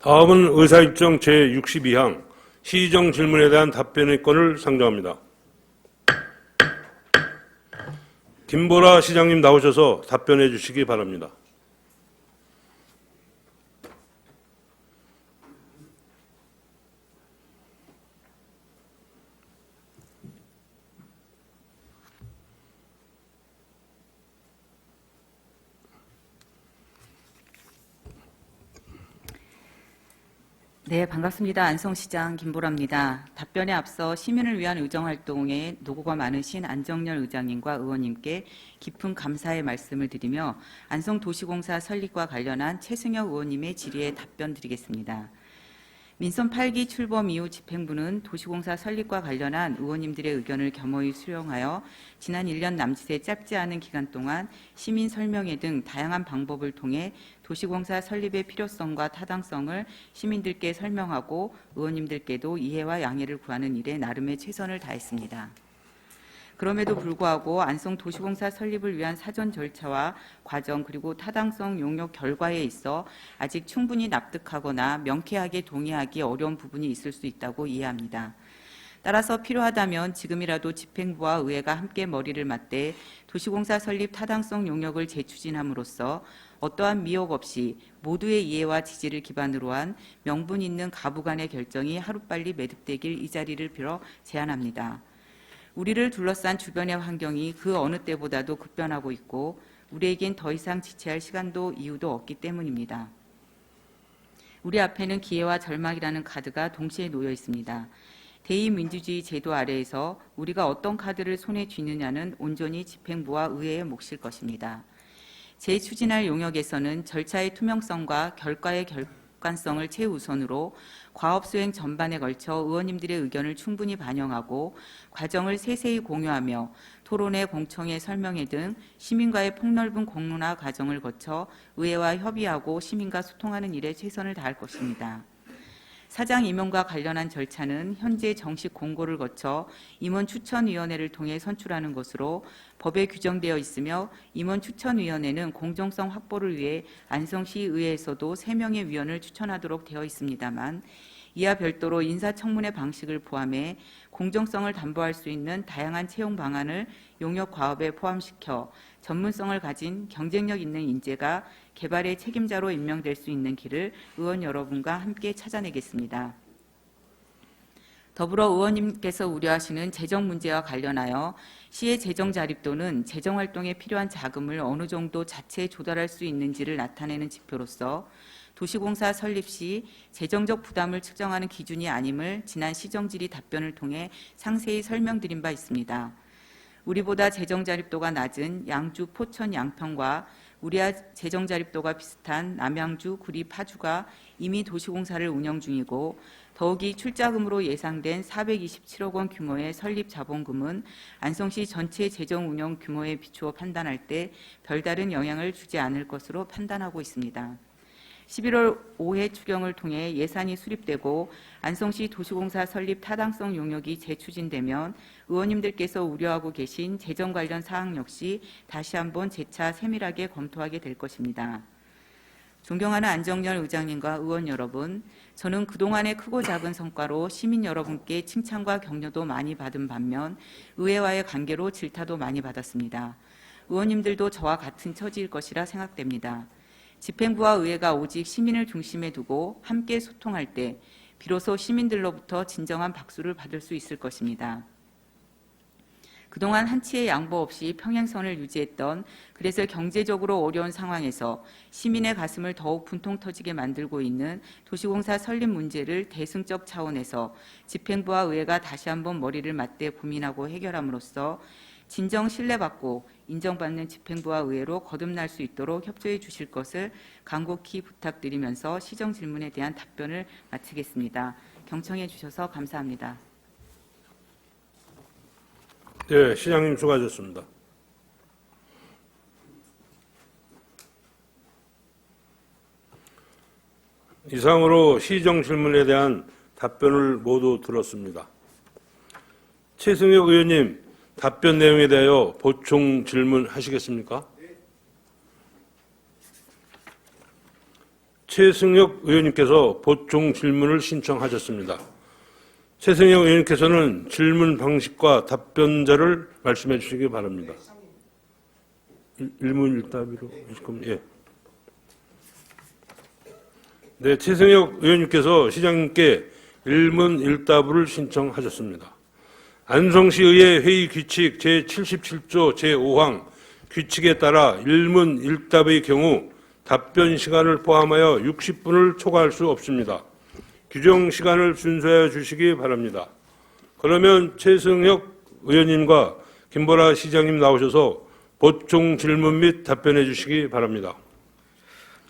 다음은 의사일정 제62항 시정 질문에 대한 답변의 건을 상정합니다. 김보라 시장님 나오셔서 답변해 주시기 바랍니다. 네, 반갑습니다. 안성시장 김보라입니다. 답변에 앞서 시민을 위한 의정활동에 노고가 많으신 안정열 의장님과 의원님께 깊은 감사의 말씀을 드리며 안성도시공사 설립과 관련한 최승혁 의원님의 질의에 답변 드리겠습니다. 민선 8기 출범 이후 집행부는 도시공사 설립과 관련한 의원님들의 의견을 겸허히 수용하여 지난 1년 남짓의 짧지 않은 기간 동안 시민 설명회 등 다양한 방법을 통해 도시공사 설립의 필요성과 타당성을 시민들께 설명하고 의원님들께도 이해와 양해를 구하는 일에 나름의 최선을 다했습니다. 그럼에도 불구하고 안성 도시공사 설립을 위한 사전 절차와 과정 그리고 타당성 용역 결과에 있어 아직 충분히 납득하거나 명쾌하게 동의하기 어려운 부분이 있을 수 있다고 이해합니다. 따라서 필요하다면 지금이라도 집행부와 의회가 함께 머리를 맞대 도시공사 설립 타당성 용역을 재추진함으로써 어떠한 미혹 없이 모두의 이해와 지지를 기반으로 한 명분 있는 가부 간의 결정이 하루빨리 매듭되길 이 자리를 빌어 제안합니다. 우리를 둘러싼 주변의 환경이 그 어느 때보다도 급변하고 있고 우리에겐 더 이상 지체할 시간도 이유도 없기 때문입니다. 우리 앞에는 기회와 절망이라는 카드가 동시에 놓여 있습니다. 대의민주주의 제도 아래에서 우리가 어떤 카드를 손에 쥐느냐는 온전히 집행부와 의회의 몫일 것입니다. 재추진할 용역에서는 절차의 투명성과 결과의 객관성을 최우선으로 과업 수행 전반에 걸쳐 의원님들의 의견을 충분히 반영하고 과정을 세세히 공유하며 토론회, 공청회, 설명회 등 시민과의 폭넓은 공론화 과정을 거쳐 의회와 협의하고 시민과 소통하는 일에 최선을 다할 것입니다. 사장 임용과 관련한 절차는 현재 정식 공고를 거쳐 임원 추천위원회를 통해 선출하는 것으로 법에 규정되어 있으며 임원 추천위원회는 공정성 확보를 위해 안성시 의회에서도 3명의 위원을 추천하도록 되어 있습니다만 이와 별도로 인사청문회 방식을 포함해 공정성을 담보할 수 있는 다양한 채용 방안을 용역 과업에 포함시켜 전문성을 가진 경쟁력 있는 인재가 개발의 책임자로 임명될 수 있는 길을 의원 여러분과 함께 찾아내겠습니다. 더불어 의원님께서 우려하시는 재정 문제와 관련하여 시의 재정 자립도는 재정 활동에 필요한 자금을 어느 정도 자체 조달할 수 있는지를 나타내는 지표로서 도시공사 설립 시 재정적 부담을 측정하는 기준이 아님을 지난 시정질의 답변을 통해 상세히 설명드린 바 있습니다. 우리보다 재정 자립도가 낮은 양주, 포천, 양평과 우리와 재정 자립도가 비슷한 남양주, 구리, 파주가 이미 도시공사를 운영 중이고 더욱이 출자금으로 예상된 427억 원 규모의 설립 자본금은 안성시 전체 재정 운영 규모에 비추어 판단할 때 별다른 영향을 주지 않을 것으로 판단하고 있습니다. 11월 5회 추경을 통해 예산이 수립되고 안성시 도시공사 설립 타당성 용역이 재추진되면 의원님들께서 우려하고 계신 재정 관련 사항 역시 다시 한번 재차 세밀하게 검토하게 될 것입니다. 존경하는 안정열 의장님과 의원 여러분, 저는 그동안의 크고 작은 성과로 시민 여러분께 칭찬과 격려도 많이 받은 반면 의회와의 관계로 질타도 많이 받았습니다. 의원님들도 저와 같은 처지일 것이라 생각됩니다. 집행부와 의회가 오직 시민을 중심에 두고 함께 소통할 때 비로소 시민들로부터 진정한 박수를 받을 수 있을 것입니다. 그동안 한치의 양보 없이 평행선을 유지했던 그래서 경제적으로 어려운 상황에서 시민의 가슴을 더욱 분통 터지게 만들고 있는 도시공사 설립 문제를 대승적 차원에서 집행부와 의회가 다시 한번 머리를 맞대 고민하고 해결함으로써 진정 신뢰받고 인정받는 집행부와 의회로 거듭날 수 있도록 협조해 주실 것을 간곡히 부탁드리면서 시정 질문에 대한 답변을 마치겠습니다. 경청해 주셔서 감사합니다. 네, 시장님 수고하셨습니다. 이상으로 시정 질문에 대한 답변을 모두 들었습니다. 최승혁 의원님, 답변 내용에 대하여 보충 질문 하시겠습니까? 최승혁 의원님께서 보충 질문을 신청하셨습니다. 최승혁 의원님께서는 질문 방식과 답변자를 말씀해 주시기 바랍니다. 일- 일문일답으로. 예. 네, 최승혁 의원님께서 시장님께 일문일답을 신청하셨습니다. 안성시의회 회의 규칙 제77조 제5항 규칙에 따라 일문 일답의 경우 답변 시간을 포함하여 60분을 초과할 수 없습니다. 규정 시간을 준수하여 주시기 바랍니다. 그러면 최승혁 의원님과 김보라 시장님 나오셔서 보충 질문 및 답변해 주시기 바랍니다.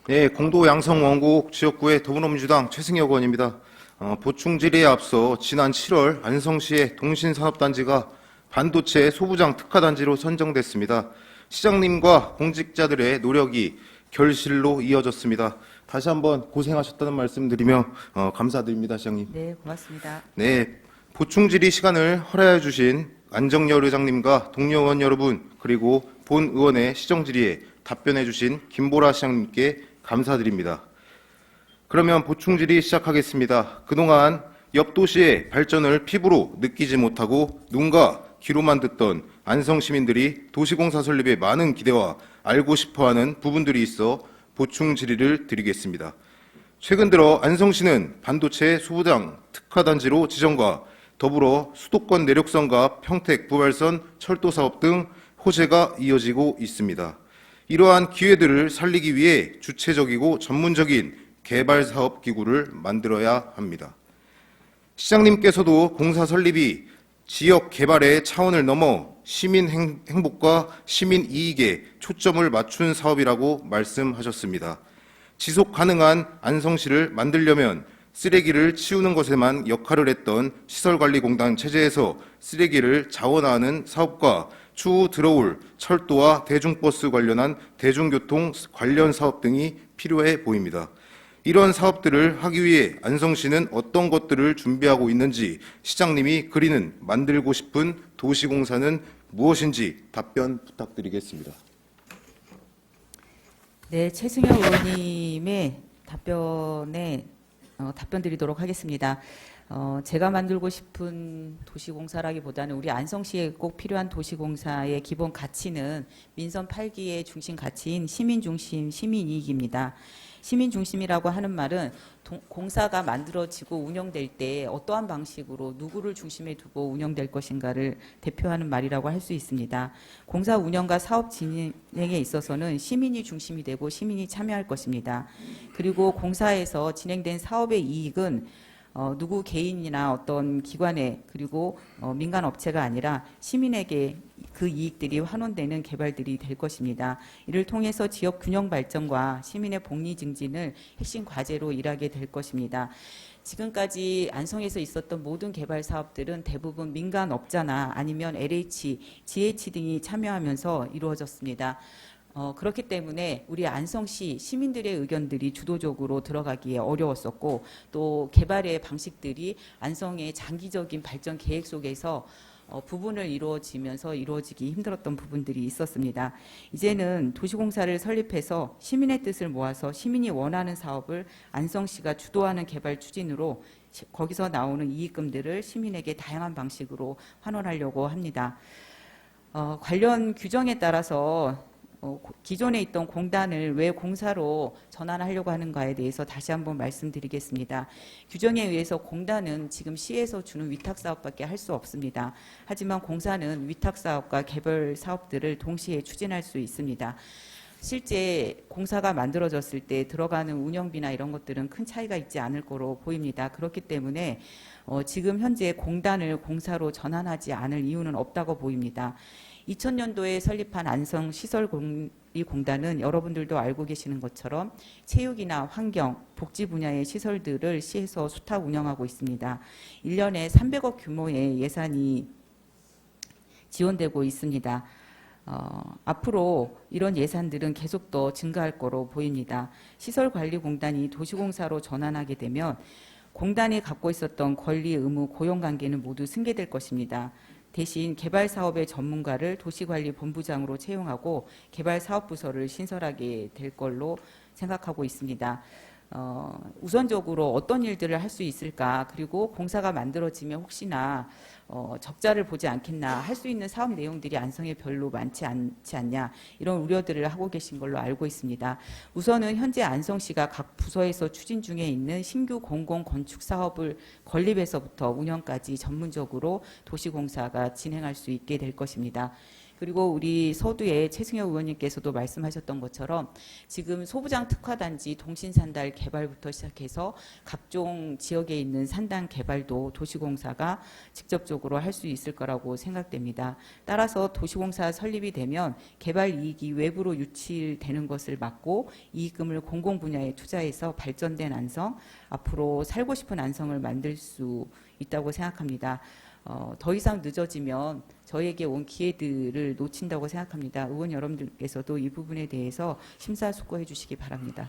네, 공도 양성 원곡 지역구의 더불어민주당 최승혁 의원입니다. 어, 보충 질의에 앞서 지난 7월 안성시의 동신산업단지가 반도체 소부장 특화단지로 선정됐습니다. 시장님과 공직자들의 노력이 결실로 이어졌습니다. 다시 한번 고생하셨다는 말씀드리며 어, 감사드립니다, 시장님. 네, 고맙습니다. 네, 보충 질의 시간을 허락해 주신 안정열 의장님과 동료 의원 여러분 그리고 본 의원의 시정 질의에 답변해 주신 김보라 시장님께 감사드립니다. 그러면 보충 질의 시작하겠습니다. 그동안 옆 도시의 발전을 피부로 느끼지 못하고 눈과 귀로만 듣던 안성 시민들이 도시공사 설립에 많은 기대와 알고 싶어하는 부분들이 있어 보충 질의를 드리겠습니다. 최근 들어 안성시는 반도체 소부장 특화단지로 지정과 더불어 수도권 내륙선과 평택 부발선 철도 사업 등 호재가 이어지고 있습니다. 이러한 기회들을 살리기 위해 주체적이고 전문적인 개발 사업 기구를 만들어야 합니다. 시장님께서도 공사 설립이 지역 개발의 차원을 넘어 시민 행- 행복과 시민 이익에 초점을 맞춘 사업이라고 말씀하셨습니다. 지속 가능한 안성시를 만들려면 쓰레기를 치우는 것에만 역할을 했던 시설관리공단 체제에서 쓰레기를 자원화하는 사업과 추후 들어올 철도와 대중버스 관련한 대중교통 관련 사업 등이 필요해 보입니다. 이런 사업들을 하기 위해 안성시는 어떤 것들을 준비하고 있는지 시장님이 그리는 만들고 싶은 도시공사는 무엇인지 답변 부탁드리겠습니다. 네, 최승현 의원님의 답변에 어, 답변 드리도록 하겠습니다. 어, 제가 만들고 싶은 도시공사라기보다는 우리 안성시에 꼭 필요한 도시공사의 기본 가치는 민선 8기의 중심 가치인 시민 중심, 시민 이익입니다. 시민 중심이라고 하는 말은 동- 공사가 만들어지고 운영될 때 어떠한 방식으로 누구를 중심에 두고 운영될 것인가를 대표하는 말이라고 할 수 있습니다. 공사 운영과 사업 진행에 있어서는 시민이 중심이 되고 시민이 참여할 것입니다. 그리고 공사에서 진행된 사업의 이익은 어, 누구 개인이나 어떤 기관에 그리고 어, 민간 업체가 아니라 시민에게 그 이익들이 환원되는 개발들이 될 것입니다. 이를 통해서 지역 균형 발전과 시민의 복리 증진을 핵심 과제로 일하게 될 것입니다. 지금까지 안성에서 있었던 모든 개발 사업들은 대부분 민간 업자나 아니면 LH, GH 등이 참여하면서 이루어졌습니다. 어, 그렇기 때문에 우리 안성시 시민들의 의견들이 주도적으로 들어가기에 어려웠었고 또 개발의 방식들이 안성의 장기적인 발전 계획 속에서 어, 부분을 이루어지면서 이루어지기 힘들었던 부분들이 있었습니다. 이제는 도시공사를 설립해서 시민의 뜻을 모아서 시민이 원하는 사업을 안성시가 주도하는 개발 추진으로 시- 거기서 나오는 이익금들을 시민에게 다양한 방식으로 환원하려고 합니다. 어, 관련 규정에 따라서 기존에 있던 공단을 왜 공사로 전환하려고 하는가에 대해서 다시 한번 말씀드리겠습니다. 규정에 의해서 공단은 지금 시에서 주는 위탁 사업밖에 할 수 없습니다. 하지만 공사는 위탁 사업과 개별 사업들을 동시에 추진할 수 있습니다. 실제 공사가 만들어졌을 때 들어가는 운영비나 이런 것들은 큰 차이가 있지 않을 거로 보입니다. 그렇기 때문에 어, 지금 현재 공단을 공사로 전환하지 않을 이유는 없다고 보입니다. 2000년도에 설립한 안성 시설공리 공단은 여러분들도 알고 계시는 것처럼 체육이나 환경, 복지 분야의 시설들을 시에서 수탁 운영하고 있습니다. 1년에 300억 규모의 예산이 지원되고 있습니다. 어, 앞으로 이런 예산들은 계속 더 증가할 거로 보입니다. 시설관리공단이 도시공사로 전환하게 되면 공단이 갖고 있었던 권리, 의무, 고용 관계는 모두 승계될 것입니다. 대신 개발 사업의 전문가를 도시관리본부장으로 채용하고 개발 사업 부서를 신설하게 될 걸로 생각하고 있습니다. 어, 우선적으로 어떤 일들을 할 수 있을까 그리고 공사가 만들어지면 혹시나 어, 적자를 보지 않겠나 할 수 있는 사업 내용들이 안성에 별로 많지 않지 않냐 이런 우려들을 하고 계신 걸로 알고 있습니다. 우선은 현재 안성시가 각 부서에서 추진 중에 있는 신규 공공 건축 사업을 건립에서부터 운영까지 전문적으로 도시공사가 진행할 수 있게 될 것입니다. 그리고 우리 서두에 최승현 의원님께서도 말씀하셨던 것처럼 지금 소부장 특화단지 동신산달 개발부터 시작해서 각종 지역에 있는 산단 개발도 도시공사가 직접적으로 할 수 있을 거라고 생각됩니다. 따라서 도시공사 설립이 되면 개발 이익이 외부로 유치되는 것을 막고 이익금을 공공 분야에 투자해서 발전된 안성, 앞으로 살고 싶은 안성을 만들 수 있다고 생각합니다. 어, 더 이상 늦어지면 저희에게 온 기회들을 놓친다고 생각합니다. 의원 여러분들께서도 이 부분에 대해서 심사숙고해 주시기 바랍니다.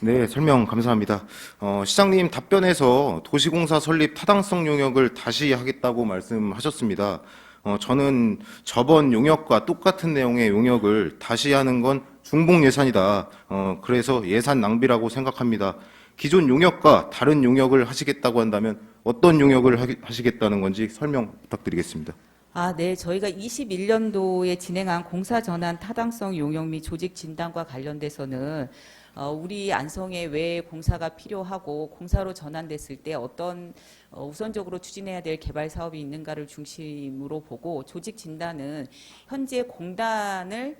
네, 설명 감사합니다. 어, 시장님 답변에서 도시공사 설립 타당성 용역을 다시 하겠다고 말씀하셨습니다. 어, 저는 저번 용역과 똑같은 내용의 용역을 다시 하는 건 중복 예산이다. 어, 그래서 예산 낭비라고 생각합니다. 기존 용역과 다른 용역을 하시겠다고 한다면 어떤 용역을 하시겠다는 건지 설명 부탁드리겠습니다. 아, 네. 저희가 21년도에 진행한 공사 전환 타당성 용역 및 조직 진단과 관련돼서는 어, 우리 안성에 왜 공사가 필요하고 공사로 전환됐을 때 어떤 어, 우선적으로 추진해야 될 개발 사업이 있는가를 중심으로 보고 조직 진단은 현재 공단을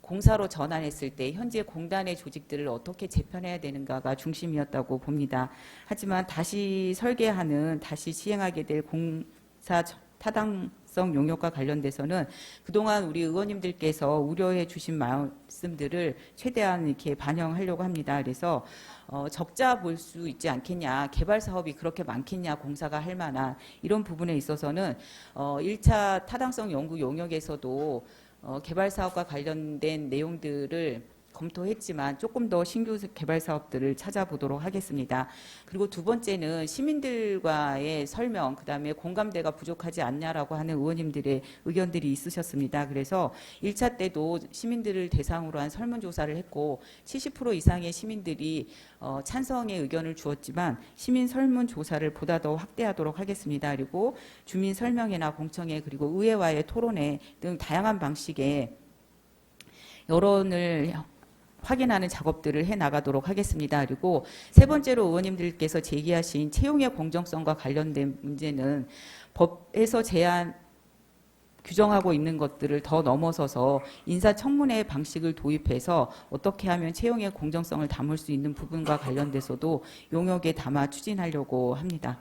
공사로 전환했을 때 현재 공단의 조직들을 어떻게 재편해야 되는가가 중심이었다고 봅니다. 하지만 다시 설계하는 다시 시행하게 될 공사 저- 타당성 용역과 관련돼서는 그동안 우리 의원님들께서 우려해 주신 말씀들을 최대한 이렇게 반영하려고 합니다. 그래서 어, 적자 볼 수 있지 않겠냐, 개발 사업이 그렇게 많겠냐, 공사가 할 만한 이런 부분에 있어서는 어, 1차 타당성 연구 용역에서도 어, 개발 사업과 관련된 내용들을 검토했지만 조금 더 신규 개발 사업들을 찾아보도록 하겠습니다. 그리고 두 번째는 시민들과의 설명, 그 다음에 공감대가 부족하지 않냐라고 하는 의원님들의 의견들이 있으셨습니다. 그래서 1차 때도 시민들을 대상으로 한 설문조사를 했고 70% 이상의 시민들이 어, 찬성의 의견을 주었지만 시민 설문조사를 보다 더 확대하도록 하겠습니다. 그리고 주민 설명회나 공청회 그리고 의회와의 토론회 등 다양한 방식의 여론을 확인하는 작업들을 해 나가도록 하겠습니다. 그리고 세 번째로 의원님들께서 제기하신 채용의 공정성과 관련된 문제는 법에서 제한 규정하고 있는 것들을 더 넘어서서 인사청문회 방식을 도입해서 어떻게 하면 채용의 공정성을 담을 수 있는 부분과 관련돼서도 용역에 담아 추진하려고 합니다.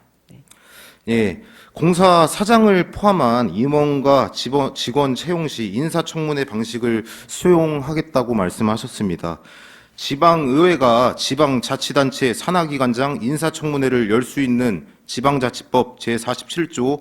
예, 공사 사장을 포함한 임원과 직원, 직원 채용 시 인사청문회 방식을 수용하겠다고 말씀하셨습니다. 지방의회가 지방자치단체 산하기관장 인사청문회를 열 수 있는 지방자치법 제47조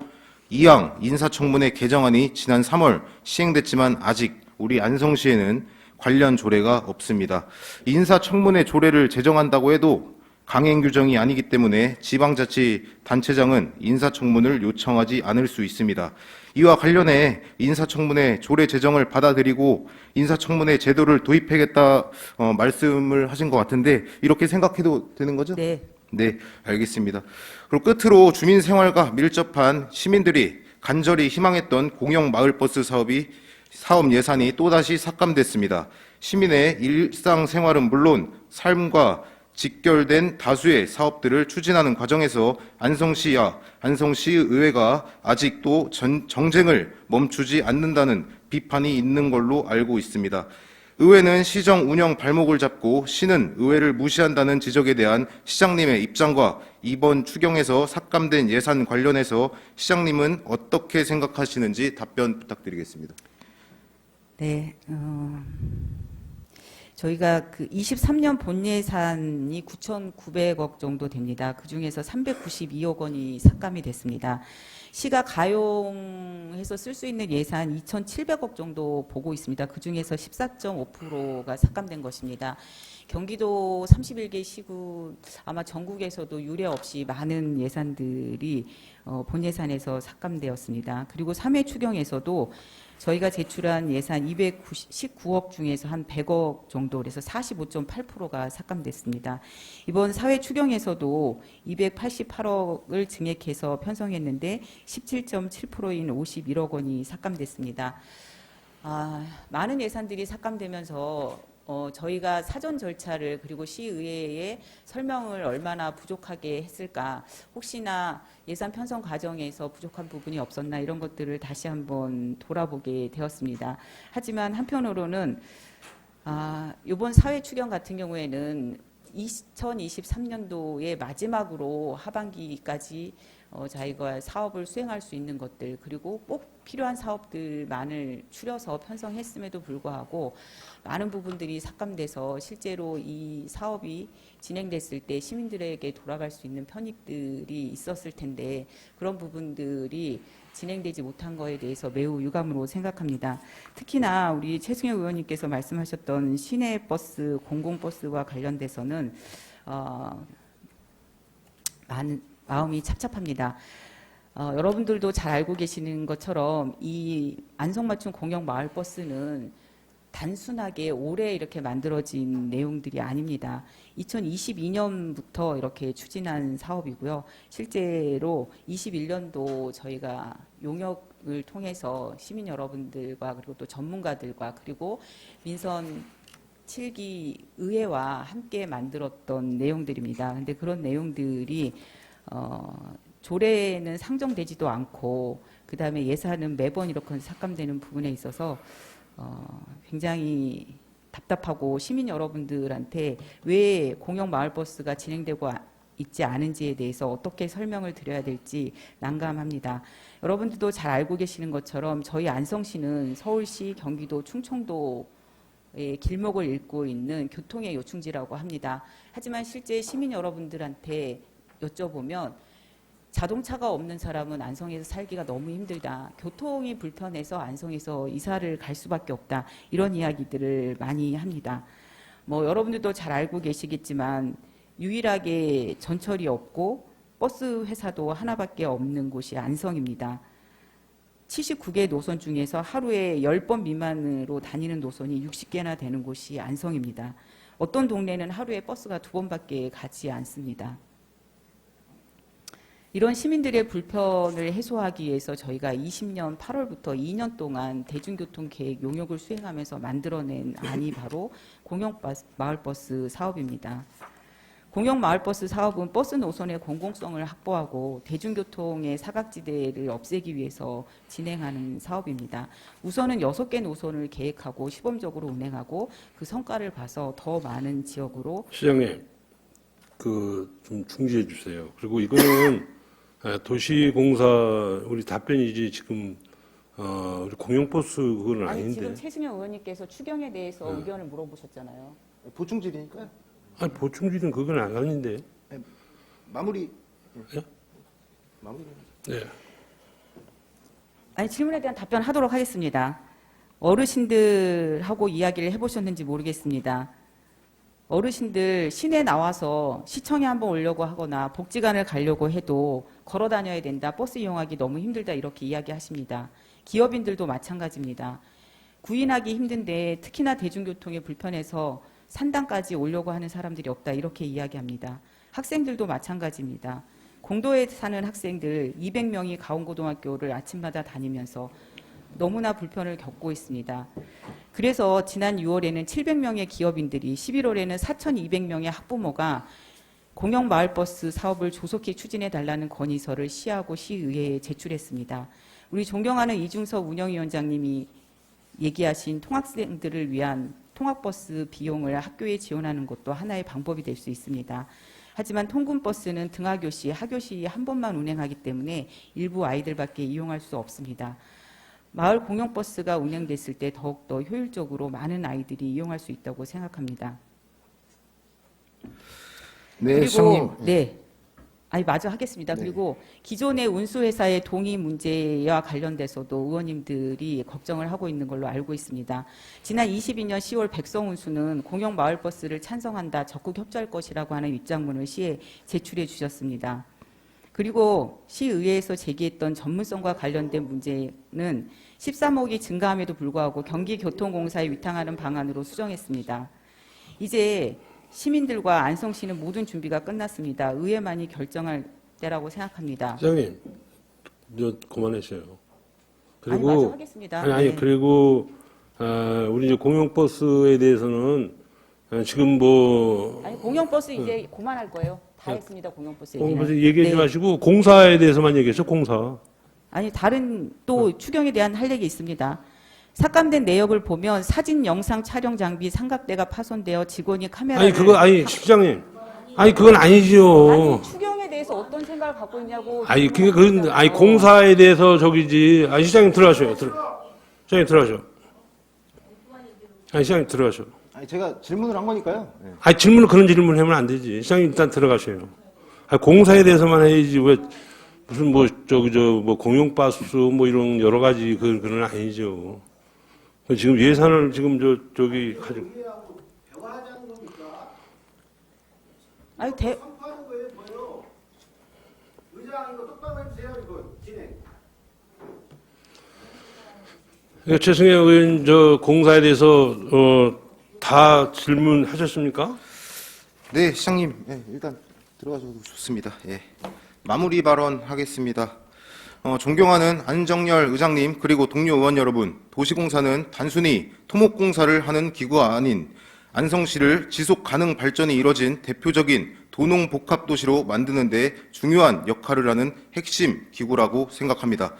2항 인사청문회 개정안이 지난 3월 시행됐지만 아직 우리 안성시에는 관련 조례가 없습니다. 인사청문회 조례를 제정한다고 해도 강행 규정이 아니기 때문에 지방자치 단체장은 인사청문을 요청하지 않을 수 있습니다. 이와 관련해 인사청문회 조례 제정을 받아들이고 인사청문회 제도를 도입하겠다 어, 말씀을 하신 것 같은데 이렇게 생각해도 되는 거죠? 네. 네, 알겠습니다. 그리고 끝으로 주민 생활과 밀접한 시민들이 간절히 희망했던 공영 마을버스 사업이 사업 예산이 또다시 삭감됐습니다. 시민의 일상 생활은 물론 삶과 직결된 다수의 사업들을 추진하는 과정에서 안성시와 안성시 의회가 아직도 전, 정쟁을 멈추지 않는다는 비판이 있는 걸로 알고 있습니다. 의회는 시정 운영 발목을 잡고 시는 의회를 무시한다는 지적에 대한 시장님의 입장과 이번 추경에서 삭감된 예산 관련해서 시장님은 어떻게 생각하시는지 답변 부탁드리겠습니다. 네, 어, 저희가 그 23년 본 예산이 9,900억 정도 됩니다. 그 중에서 392억 원이 삭감이 됐습니다. 시가 가용해서 쓸 수 있는 예산 2,700억 정도 보고 있습니다. 그 중에서 14.5%가 삭감된 것입니다. 경기도 31개 시군 아마 전국에서도 유례 없이 많은 예산들이 어, 본 예산에서 삭감되었습니다. 그리고 3회 추경에서도 저희가 제출한 예산 219억 중에서 한 100억 정도 그래서 45.8%가 삭감됐습니다. 이번 사회 추경에서도 288억을 증액해서 편성했는데 17.7%인 51억 원이 삭감됐습니다. 아, 많은 예산들이 삭감되면서 어, 저희가 사전 절차를 그리고 시의회에 설명을 얼마나 부족하게 했을까 혹시나 예산 편성 과정에서 부족한 부분이 없었나 이런 것들을 다시 한번 돌아보게 되었습니다. 하지만 한편으로는 아, 이번 사회 추경 같은 경우에는 2023년도의 마지막으로 하반기까지 어, 저희가 사업을 수행할 수 있는 것들 그리고 꼭 필요한 사업들만을 추려서 편성했음에도 불구하고 많은 부분들이 삭감돼서 실제로 이 사업이 진행됐을 때 시민들에게 돌아갈 수 있는 편익들이 있었을 텐데 그런 부분들이 진행되지 못한 거에 대해서 매우 유감으로 생각합니다. 특히나 우리 최승현 의원님께서 말씀하셨던 시내 버스, 공공버스와 관련돼서는 어, 많은 마음이 찹찹합니다. 어, 여러분들도 잘 알고 계시는 것처럼 이 안성맞춤 공영 마을 버스는 단순하게 올해 이렇게 만들어진 내용들이 아닙니다. 2022년부터 이렇게 추진한 사업이고요. 실제로 21년도 저희가 용역을 통해서 시민 여러분들과 그리고 또 전문가들과 그리고 민선 7기 의회와 함께 만들었던 내용들입니다. 근데 그런 내용들이 어, 조례에는 상정되지도 않고 그 다음에 예산은 매번 이렇게 삭감되는 부분에 있어서 어, 굉장히 답답하고 시민 여러분들한테 왜 공영 마을버스가 진행되고 아- 있지 않은지에 대해서 어떻게 설명을 드려야 될지 난감합니다. 여러분들도 잘 알고 계시는 것처럼 저희 안성시는 서울시, 경기도, 충청도 의 길목을 잇고 있는 교통의 요충지라고 합니다. 하지만 실제 시민 여러분들한테 여쭤보면 자동차가 없는 사람은 안성에서 살기가 너무 힘들다. 교통이 불편해서 안성에서 이사를 갈 수밖에 없다. 이런 이야기들을 많이 합니다. 뭐 여러분들도 잘 알고 계시겠지만 유일하게 전철이 없고 버스 회사도 하나밖에 없는 곳이 안성입니다. 79개 노선 중에서 하루에 10번 미만으로 다니는 노선이 60개나 되는 곳이 안성입니다. 어떤 동네는 하루에 버스가 두 번밖에 가지 않습니다. 이런 시민들의 불편을 해소하기 위해서 저희가 20년 8월부터 2년 동안 대중교통 계획 용역을 수행하면서 만들어낸 안이 바로 공영 버스- 마을버스 사업입니다. 공영 마을버스 사업은 버스 노선의 공공성을 확보하고 대중교통의 사각지대를 없애기 위해서 진행하는 사업입니다. 우선은 6개 노선을 계획하고 시범적으로 운행하고 그 성과를 봐서 더 많은 지역으로 시장님, 그 좀 중지해 주세요. 그리고 이거는 아, 도시공사 우리 답변이지 지금 어, 우리 공영버스 그거는 아니 아닌데. 지금 최승현 의원님께서 추경에 대해서 네. 의견을 물어보셨잖아요. 보충질이니까 아니 보충질은 그건 아닌데. 마무리. 예? 마무리. 네. 아니 질문에 대한 답변하도록 하겠습니다. 어르신들하고 이야기를 해보셨는지 모르겠습니다. 어르신들 시내 나와서 시청에 한번 오려고 하거나 복지관을 가려고 해도 걸어 다녀야 된다. 버스 이용하기 너무 힘들다. 이렇게 이야기하십니다. 기업인들도 마찬가지입니다. 구인하기 힘든데 특히나 대중교통에 불편해서 산당까지 오려고 하는 사람들이 없다. 이렇게 이야기합니다. 학생들도 마찬가지입니다. 공도에 사는 학생들 200명이 가온고등학교를 아침마다 다니면서 너무나 불편을 겪고 있습니다. 그래서 지난 6월에는 700명의 기업인들이 11월에는 4,200명의 학부모가 공영 마을버스 사업을 조속히 추진해 달라는 건의서를 시하고 시의회에 제출했습니다. 우리 존경하는 이중섭 운영위원장님이 얘기하신 통학생들을 위한 통학버스 비용을 학교에 지원하는 것도 하나의 방법이 될 수 있습니다. 하지만 통근버스는 등하교 시, 하교 시한 번만 운행하기 때문에 일부 아이들밖에 이용할 수 없습니다. 마을 공영버스가 운행됐을 때 더욱더 효율적으로 많은 아이들이 이용할 수 있다고 생각합니다. 네, 그리고 시장님. 네. 아니 마저 하겠습니다. 네. 그리고 기존의 운수회사의 동의 문제와 관련돼서도 의원님들이 걱정을 하고 있는 걸로 알고 있습니다. 지난 22년 10월 백성운수는 공영 마을버스를 찬성한다, 적극 협조할 것이라고 하는 입장문을 시에 제출해 주셨습니다. 그리고 시의회에서 제기했던 전문성과 관련된 문제는 13억이 증가함에도 불구하고 경기교통공사에 위탁하는 방안으로 수정했습니다. 이제 시민들과 안성시는 모든 준비가 끝났습니다. 의회만이 결정할 때라고 생각합니다. 시장님, 저 그만하세요. 아니, 그리고 마저 하겠습니다. 아니, 아니 네. 그리고 아, 우리 이제 공영버스에 대해서는 아, 지금 뭐 아니 공영버스 이제 그만할 거예요. 다 했습니다. 공영버스. 공영버스 얘기하지 네. 마시고 공사에 대해서만 얘기했어 공사. 아니 다른 또 추경에 대한 할 얘기 있습니다. 삭감된 내역을 보면 사진, 영상 촬영 장비 삼각대가 파손되어 직원이 카메라를 아니 그거 아니 시장님, 아니 그건 아니죠. 아니 추경에 대해서 어떤 생각을 갖고 있냐고. 아니 그게 그 아니 공사에 대해서 저기지. 아니 시장님 들어가셔요. 들어. 시장님 들어가셔. 아니 시장님 들어가셔. 아니, 제가 질문을 한 거니까요. 네. 아니 질문을 그런 질문을 하면 안 되지. 시장님 일단 들어가셔요. 아니, 공사에 대해서만 해야지 왜 무슨 뭐 저기 저 뭐 공용버스 뭐 이런 여러 가지 그 그런 아니죠. 지금 예산을 지금 저 저기 가지고 아니 대, 선포하는 거예요, 뭐요? 의장 이거 똑바로 해주세요, 이거 진행. 예, 최승혜 의원 저 공사에 대해서 어, 다 질문하셨습니까? 네, 시장님. 네, 일단 들어가셔도 좋습니다. 예. 마무리 발언 하겠습니다. 어, 존경하는 안정열 의장님 그리고 동료 의원 여러분, 도시공사는 단순히 토목공사를 하는 기구가 아닌 안성시를 지속 가능 발전이 이뤄진 대표적인 도농 복합 도시로 만드는 데 중요한 역할을 하는 핵심 기구라고 생각합니다.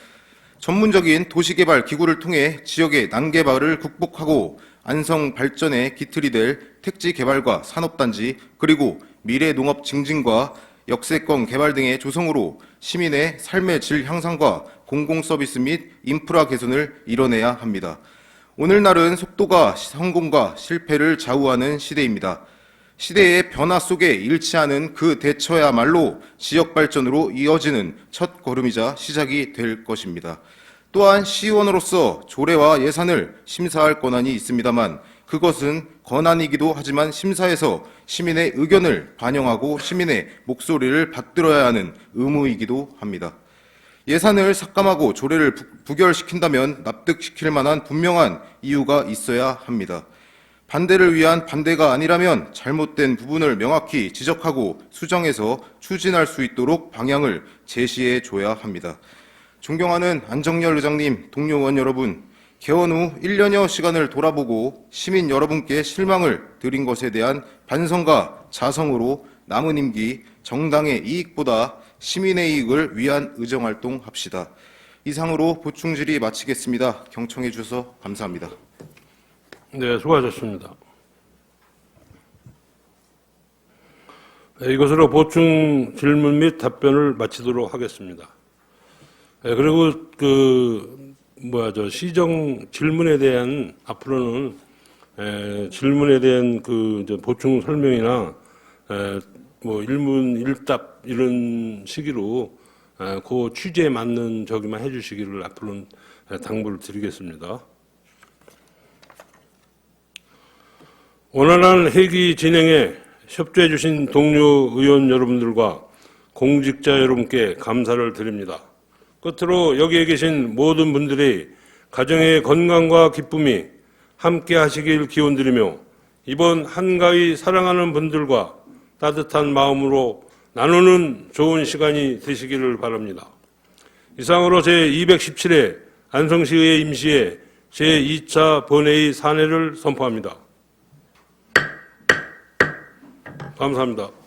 전문적인 도시개발 기구를 통해 지역의 난개발을 극복하고 안성 발전의 기틀이 될 택지 개발과 산업단지 그리고 미래 농업 증진과 역세권 개발 등의 조성으로 시민의 삶의 질 향상과 공공 서비스 및 인프라 개선을 이뤄내야 합니다. 오늘날은 속도가 성공과 실패를 좌우하는 시대입니다. 시대의 변화 속에 않은 그 대처야말로 지역 발전으로 이어지는 첫 걸음이자 시작이 될 것입니다. 또한 시의원으로서 조례와 예산을 심사할 권한이 있습니다만 그것은 권한이기도 하지만 심사에서 시민의 의견을 반영하고 시민의 목소리를 받들어야 하는 의무이기도 합니다. 예산을 삭감하고 조례를 부- 부결시킨다면 납득시킬 만한 분명한 이유가 있어야 합니다. 반대를 위한 반대가 아니라면 잘못된 부분을 명확히 지적하고 수정해서 추진할 수 있도록 방향을 제시해 줘야 합니다. 존경하는 안정열 의장님, 동료 의원 여러분, 개원 후 1년여 시간을 돌아보고 시민 여러분께 실망을 드린 것에 대한 반성과 자성으로 남은 임기 정당의 이익보다 시민의 이익을 위한 의정활동 합시다. 이상으로 보충 질의 마치겠습니다. 경청해 주셔서 감사합니다. 네, 수고하셨습니다. 네, 이것으로 보충 질문 및 답변을 마치도록 하겠습니다. 네, 그리고 그 뭐야 저 시정 질문에 대한 앞으로는 에, 질문에 대한 그 보충 설명이나 에, 뭐 일문 일답 이런 식으로 에, 그 취지에 맞는 저기만 해주시기를 앞으로는 에, 당부를 드리겠습니다. 원활한 회기 진행에 협조해 주신 동료 의원 여러분들과 공직자 여러분께 감사를 드립니다. 끝으로 여기에 계신 모든 분들이 가정의 건강과 기쁨이 함께 하시길 기원드리며 이번 한가위 사랑하는 분들과 따뜻한 마음으로 나누는 좋은 시간이 되시기를 바랍니다. 이상으로 제217회 안성시의회 임시회 제2차 본회의 산회를 선포합니다. 감사합니다.